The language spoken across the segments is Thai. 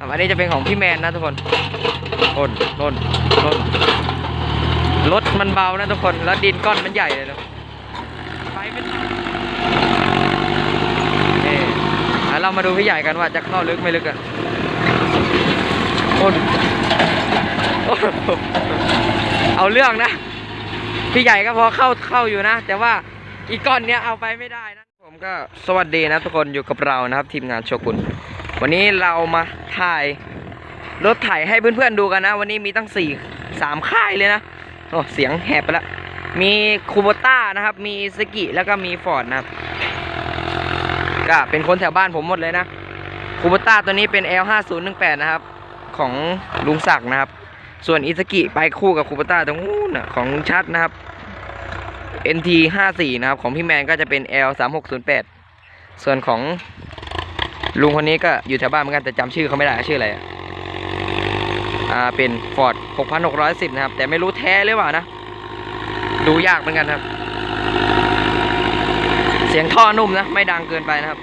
อันนี้จะเป็นของพี่แมนนะทุกคนโนนโนนโนนรถมันเบานะทุกคน แล้วดินก้อนมันใหญ่เลยนะไปเป็นนี่อะเรามาดูพี่ใหญ่กันว่าจะเข้าลึกไม่ลึกอะโอนเอาเรื่องนะ พี่ใหญ่ก็พอเข้าเข้าอยู่นะ แต่ว่าอีกก้อนเนี้ยเอาไปไม่ได้นะ ผมก็สวัสดีนะทุกคนอยู่กับเรานะครับ ทีมงานโชกุน วันนี้เรามาถ่ายรถถ่ายให้เพื่อนๆดูกันนะ วันนี้มีตั้งสี่สามค่ายเลยนะโอ้เสียงแหบไปแล้วมีคูโบต้านะครับ มีสกิแล้วก็มีฟอร์ดนะครับ ก็เป็นคนแถวบ้านผมหมดเลยนะคูโบต้าตัวนี้เป็น L5018 นะครับ ของลุงศักดิ์นะครับ ส่วนอิสกิไปคู่กับคูปต้าตรงนู้นของลุงชัดนะครับ NT 54 นะครับ ของพี่แมนก็จะเป็น L 3608 ส่วนของ ลุงคนนี้ก็อยู่แถวบ้านเหมือนกันแต่จำชื่อเขาไม่ได้ชื่ออะไรอ่าเป็น Ford 6610 นะครับ แต่ไม่รู้แท้หรือเปล่านะ ดูยากเหมือนกันครับ เสียงท่อนุ่มนะ ไม่ดังเกินไปนะครับ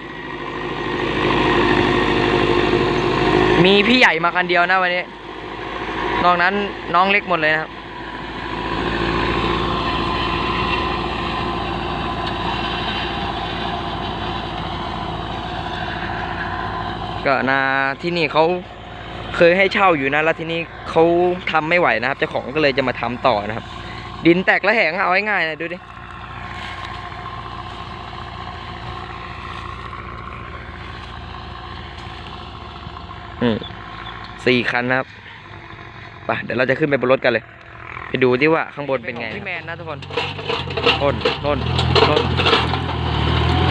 มีพี่ใหญ่มาคันเดียวนะวันนี้ นอกนั้นน้องเล็กหมดเลยนะครับ ก็นาที่นี่เขาเคยให้เช่าอยู่นะ แล้วที่นี่เขาทำไม่ไหวนะครับเจ้าของก็เลยจะมาทำต่อนะครับ ดินแตกและแหงเอาง่ายๆนะดูดิอืมสี่คันนะครับไปเดี๋ยวเราจะขึ้นไปบนรถกันเลย ไปดูที่ว่าข้างบนเป็นไงพี่แมนนะทุกคนโนนโนนโนน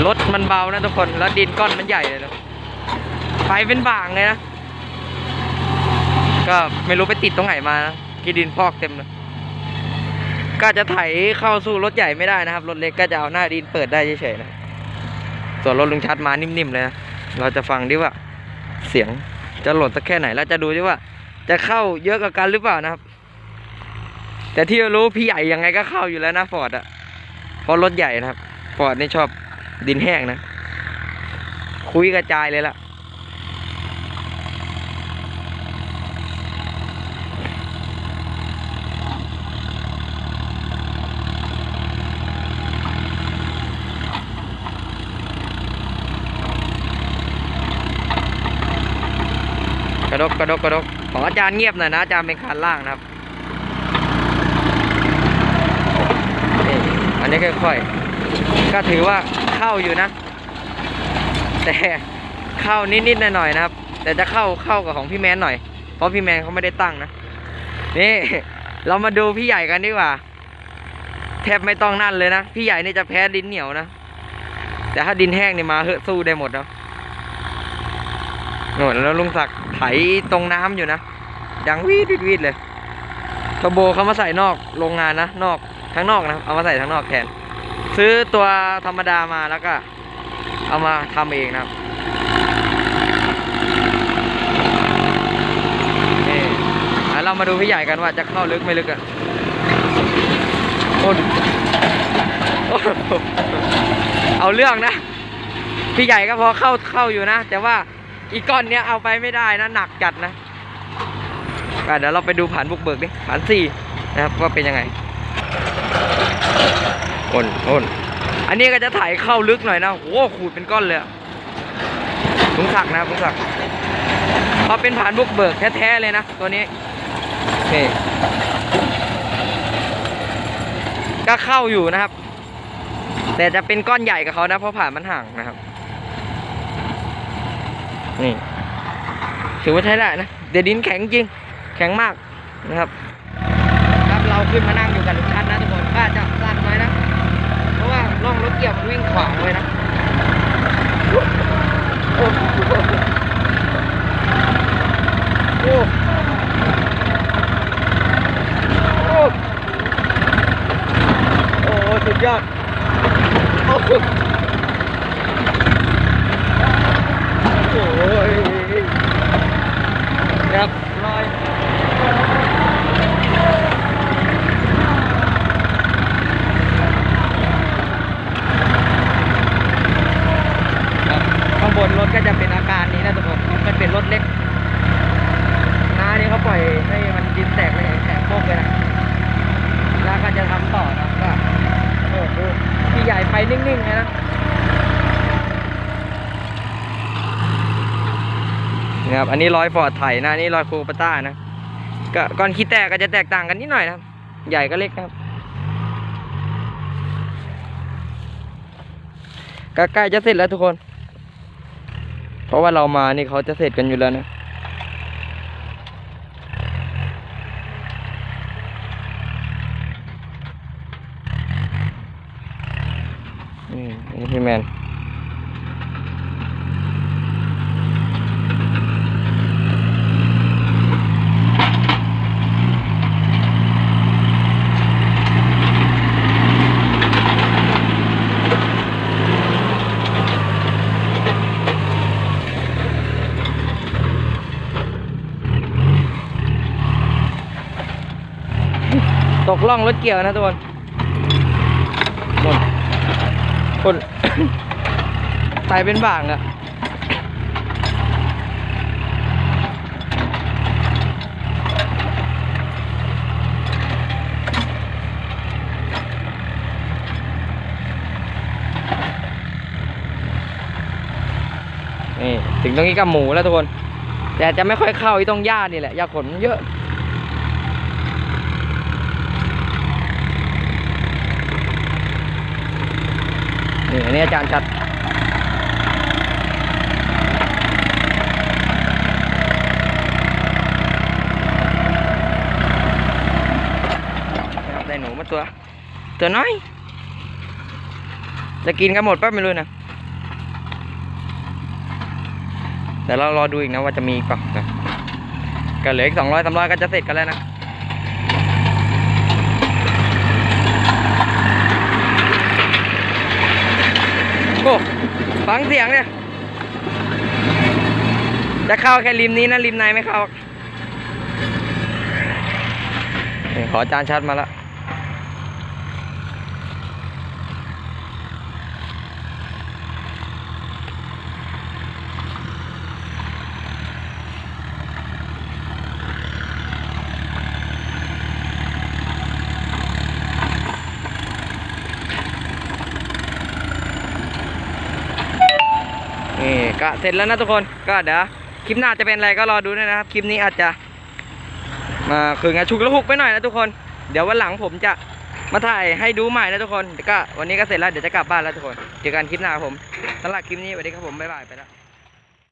รถมันเบานะทุกคน แล้วดินก้อนมันใหญ่เลยนะ ไฟเป็นบางเลยนะ ก็ไม่รู้ไปติดตรงไหนมานะกีดินพอกเต็มเลยก็จะไถเข้าสู้รถใหญ่ไม่ได้นะครับ รถเล็กก็จะเอาหน้าดินเปิดได้เฉยๆนะ ส่วนรถลุงชัดมานิ่มๆเลยนะ เราจะฟังดิว่า เสียงจะหล่นสักแค่ไหน แล้วจะดูดิว่า จะเข้าเยอะกว่ากันหรือเปล่านะครับ แต่ที่รู้พี่ใหญ่ยังไงก็เข้าอยู่แล้วนะฟอร์ดอะเพราะรถใหญ่นะครับฟอร์ดนี่ชอบดินแห้งนะ คุยกระจายเลยล่ะ ระดกกระดกกระดกขออาจารย์เงียบหน่อยนะอาจารย์เป็นคันล่างนะครับนี่อันนี้ค่อยๆก็ถือว่าเข้าอยู่นะ แต่เข้านิดๆหน่อยๆนะครับ แต่จะเข้าเข้ากับของพี่แมนหน่อย เพราะพี่แมนเขาไม่ได้ตั้งนะนี่เรามาดูพี่ใหญ่กันดีกว่า แทบไม่ต้องนั่นเลยนะ พี่ใหญ่นี่จะแพ้ดินเหนียวนะ แต่ถ้าดินแห้งนี่มาเหอะสู้ได้หมดเนาะ โน่นแล้วลุงศักดิ์ไถตรงน้ำอยู่นะดังวีดวีดวดเลยทโบเขามาใส่นอกโรงงานนะนอกทั้งนอกนะเอามาใส่ทั้งนอกแทนซื้อตัวธรรมดามาแล้วก็ เอามาทำเองนะครับนี่เรามาดูพี่ใหญ่กันว่าจะเข้าลึกไม่ลึกอะโอนโอ้โหเอาเรื่องนะ พี่ใหญ่ก็พอเข้าเข้าอยู่นะ แต่ว่า อีกก้อนเนี้ยเอาไปไม่ได้นะหนักจัดนะเดี๋ยวเราไปดูผ่านบุกเบิกดิผ่านสี่นะครับว่าเป็นยังไงโอนโอนอันนี้ก็จะถ่ายเข้าลึกหน่อยนะโอ้ขูดเป็นก้อนเลยลุงศักด์นะลุงศักด์พราะเป็นผ่านบุกเบิกแท้ๆเลยนะตัวนี้นี่ก็เข้าอยู่นะครับ แต่จะเป็นก้อนใหญ่กับเขานะเพราะผ่านมันห่างนะครับ นี่ถือว่าใช้ได้นะเดี๋ยวดินแข็งจริง แข็งมากนะครับ ครับเราขึ้นมานั่งอยู่กับลุงชันนะทุกคนก็จะสั้นหน่อยนะ เพราะว่าล่องรถเกี่ยวมันวิ่งขวางเลยนะโอ้โหโอ้โอ้โอ้โอ้สุดยอดโอ้โห โอ้ยครับลอยค รถเป็การนี้นะทุกคนมันเป็นรถเล็กนี้เขาปล่อยให้มันดินแตกเลยแตกโคกเลยนะแล้วก็จะทำต่อนะก็โอ้โหพี่ใหญ่ไปนิ่งๆเลยนะนี่ครับอันนี้รอยฟอร์ดไถนะนี่รอยโคปต้านะก็ก่อนขี้แตกก็จะแตกต่างกันนิดหน่อยนะครับใหญ่ก็เล็กนะครับก็ใกล้จะเสร็จแล้วทุกคน เพราะว่าเรามานี่เขาจะเสร็จกันอยู่แล้วนะอืมนี่พี่แมน ตกล่องรถเกี่ยวนะทุกคนหมดคนตายเป็นบ่างอะนี่ถึงตรงนี้กับหมูแล้วทุกคน แต่จะไม่ค่อยเข้าอีตรงหญ้านี่แหละหญ้าขนเยอะ นี่อันนี้อาจารย์ชัดได้หนูมาตัว ตัวน้อย จะกินกันหมดป่ะไม่รู้นะเดี๋ยวเรารอดูอีกนะว่าจะมีป่ะนะก็เหลืออีกสองร้อยสามร้อยก็จะเสร็จกันแล้วนะ โอ้ฟังเสียงเนี่ย จะเข้าแค่ริมนี้นะริมในไม่เข้าขอจานชัดมาแล้วนี่ ก็เสร็จแล้วนะทุกคนก็เดี๋ยวคลิปหน้าจะเป็นอะไรก็รอดูด้วยนะครับ คลิปนี้อาจจะมาคืองานชุกละหุกไปหน่อยนะทุกคน เดี๋ยววันหลังผมจะมาถ่ายให้ดูใหม่นะทุกคนแต่ก็วันนี้ก็เสร็จแล้วเดี๋ยวจะกลับบ้านแล้วทุกคน เจอกันคลิปหน้าผมสำหรับคลิปนี้สวัสดีครับผมบ๊ายบายไปแล้ว